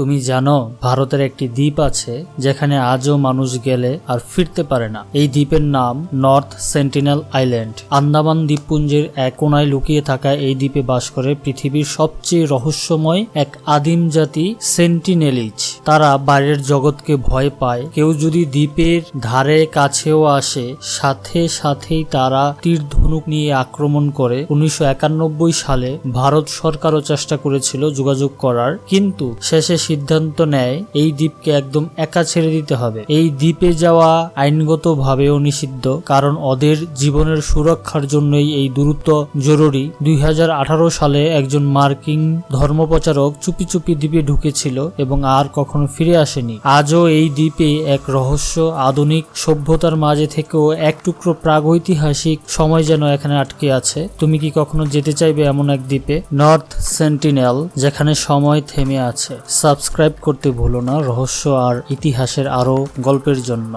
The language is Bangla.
তুমি জানো, ভারতের একটি দ্বীপ আছে যেখানে আজও মানুষ গেলে আর ফিরতে পারে না। এই দ্বীপের নাম নর্থ সেন্টিনেল আইল্যান্ড। আন্দামান দ্বীপপুঞ্জের এক কোনায় লুকিয়ে থাকা এই দ্বীপে বাস করে পৃথিবীর সবচেয়ে রহস্যময় এক আদিম জাতি সেন্টিনেলিজ তারা বাইরের জগৎকে ভয় পায়। কেউ যদি দ্বীপের ধারে কাছেও আসে, সাথে সাথেই তারা তীর ধনুক নিয়ে আক্রমণ করে। উনিশশো একানব্বই সালে ভারত সরকারও চেষ্টা করেছিল যোগাযোগ করার, কিন্তু শেষে সিদ্ধান্ত নেয়, এই দ্বীপকে একদম একা ছেড়ে দিতে হবে। এই দ্বীপে যাওয়া আইনগতভাবেও নিষিদ্ধ, কারণ ওদের জীবনের সুরক্ষার জন্যই এই দূরত্ব জরুরি। দুই হাজার আঠারো সালে একজন মার্কিন ধর্মপ্রচারক চুপি চুপি দ্বীপে ঢুকেছিল এবং আর কখনো ফিরে আসেনি। আজও এই দ্বীপে এক রহস্য, আধুনিক সভ্যতার মাঝে থেকেও এক টুকরো প্রাগৈতিহাসিক সময় যেন এখানে আটকে আছে। তুমি কি কখনো যেতে চাইবে এমন এক দ্বীপে? নর্থ সেন্টিনেল, যেখানে সময় থেমে আছে। সাবস্ক্রাইব করতে ভুলো না রহস্য আর ইতিহাসের আরও গল্পের জন্য।